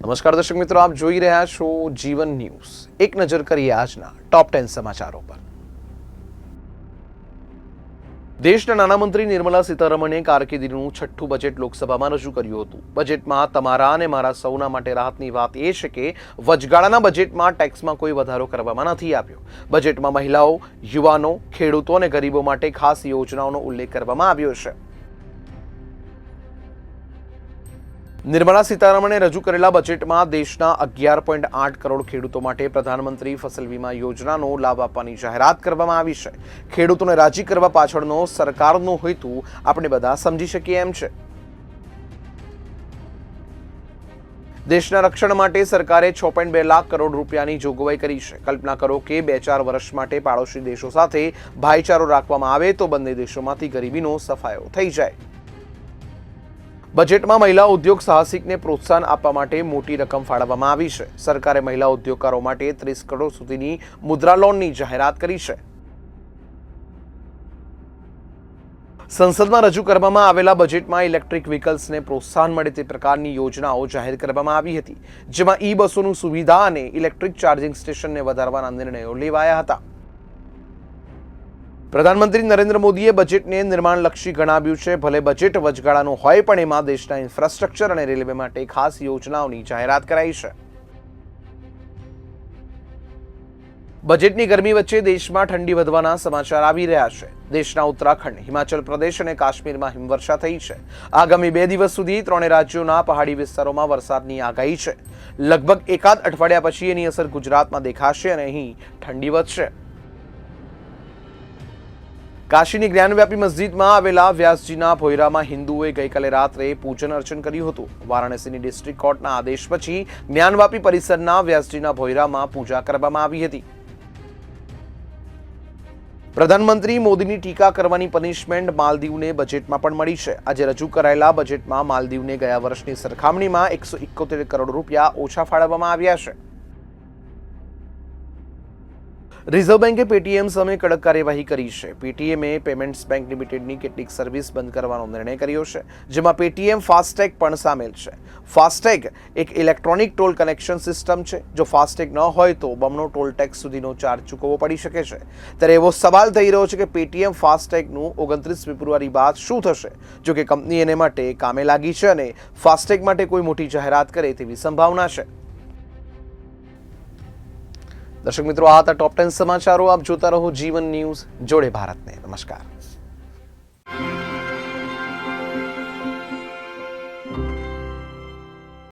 નમસ્કાર દર્શક મિત્રો, આપ જોઈ રહ્યા છો જીવન ન્યૂઝ. એક નજર કરીએ આજના ટોપ ટેન સમાચારો પર. દેશના નાણામંત્રી નિર્મલા સીતારમણે કારકિર્દીનું છઠ્ઠું બજેટ લોકસભામાં રજૂ કર્યું હતું. બજેટમાં તમારા અને મારા સૌના માટે રાહતની વાત એ છે કે, વચગાળાના બજેટમાં ટેક્સમાં કોઈ વધારો કરવામાં નથી આવ્યો. બજેટમાં મહિલાઓ, યુવાનો, ખેડૂતો અને ગરીબો માટે ખાસ યોજનાઓનો ઉલ્લેખ કરવામાં આવ્યો છે. નિર્મલા સીતારમણે રજૂ કરેલા બજેટમાં દેશના અગિયાર પોઈન્ટ આઠ કરોડ ખેડૂતો માટે પ્રધાનમંત્રી ફસલ વીમા યોજનાનો લાભ આપવાની જાહેરાત કરવામાં આવી છે. ખેડૂતોને રાજી કરવા પાછળનો સરકારનો હેતુ આપણે બધા સમજી શકીએ એમ છે. દેશના રક્ષણ માટે સરકારે છ પોઈન્ટ બે લાખ કરોડ રૂપિયાની જોગવાઈ કરી છે. કલ્પના કરો કે બે ચાર વર્ષ માટે પાડોશી દેશો સાથે ભાઈચારો રાખવામાં આવે તો બંને દેશોમાંથી ગરીબીનો સફાયો થઈ જાય. બજેટમાં મહિલા ઉદ્યોગ સાહસિકને પ્રોત્સાહન આપવા માટે મોટી રકમ ફાળવવામાં આવી છે. સરકારે મહિલા ઉદ્યોગકારો માટે ત્રીસ કરોડ સુધીની મુદ્રા લોનની જાહેરાત કરી છે. સંસદમાં રજૂ કરવામાં આવેલા બજેટમાં ઇલેક્ટ્રિક વ્હીકલ્સને પ્રોત્સાહન મળે તે પ્રકારની યોજનાઓ જાહેર કરવામાં આવી હતી, જેમાં ઈ બસોનું સુવિધા અને ઇલેક્ટ્રિક ચાર્જિંગ સ્ટેશનને વધારવાના નિર્ણયો લેવાયા હતા. પ્રધાનમંત્રી નરેન્દ્ર મોદીએ બજેટને નિર્માણલક્ષી ગણાવ્યું છે. ભલે બજેટ વચગાળાનું હોય પણ એમાં દેશના ઇન્ફ્રાસ્ટ્રક્ચર અને રેલવે માટે ખાસ યોજનાઓની જાહેરાત કરાઈ છે. બજેટની ગરમી વચ્ચે દેશમાં ઠંડી વધવાના સમાચાર આવી રહ્યા છે. દેશના ઉત્તરાખંડ, હિમાચલ પ્રદેશ અને કાશ્મીરમાં હિમવર્ષા થઈ છે. આગામી બે દિવસ સુધી ત્રણે રાજ્યોના પહાડી વિસ્તારોમાં વરસાદની આગાહી છે. લગભગ એકાદ અઠવાડિયા પછી એની અસર ગુજરાતમાં દેખાશે અને અહીં ઠંડી વધશે. કાશીની જ્ઞાનવ્યાપી મસ્જિદમાં આવેલા વ્યાસજીના ભોયરામાં હિન્દુઓએ ગઈકાલે રાત્રે પૂજન અર્ચન કર્યું હતું. વારાણસીની ડિસ્ટ્રિક્ટ કોર્ટના આદેશ પછી જ્ઞાનવાપી પરિસરના વ્યાસજીના ભોયરામાં પૂજા કરવામાં આવી હતી. પ્રધાનમંત્રી મોદીની ટીકા કરવાની પનિશમેન્ટ માલદીવને બજેટમાં પણ મળી છે. આજે રજૂ કરાયેલા બજેટમાં માલદીવને ગયા વર્ષની સરખામણીમાં એકસો કરોડ રૂપિયા ઓછા ફાળવવામાં આવ્યા છે. રિઝર્વ બેન્કે પેટીએમ સામે કડક કાર્યવાહી કરી છે. પેટીએમએ પેમેન્ટ્સ બેંક લિમિટેડની કેટલીક સર્વિસ બંધ કરવાનો નિર્ણય કર્યો છે, જેમાં પેટીએમ ફાસ્ટેગ પણ સામેલ છે. ફાસ્ટેગ એક ઇલેક્ટ્રોનિક ટોલ કનેક્શન સિસ્ટમ છે. જો ફાસ્ટેગ ન હોય તો બમણો ટોલ ટેક્સ સુધીનો ચાર્જ ચૂકવવો પડી શકે છે. ત્યારે એવો સવાલ થઈ રહ્યો છે કે પેટીએમ ફાસ્ટેગનું ઓગણત્રીસ ફેબ્રુઆરી બાદ શું થશે? જો કે કંપની એને માટે કામે લાગી છે અને ફાસ્ટેગ માટે કોઈ મોટી જાહેરાત કરે તેવી સંભાવના છે. દર્શક મિત્રો, આ હતા ટોપ ટેન સમાચારો. આપ જોતા રહો જીવન ન્યૂઝ જોડે ભારતને. નમસ્કાર.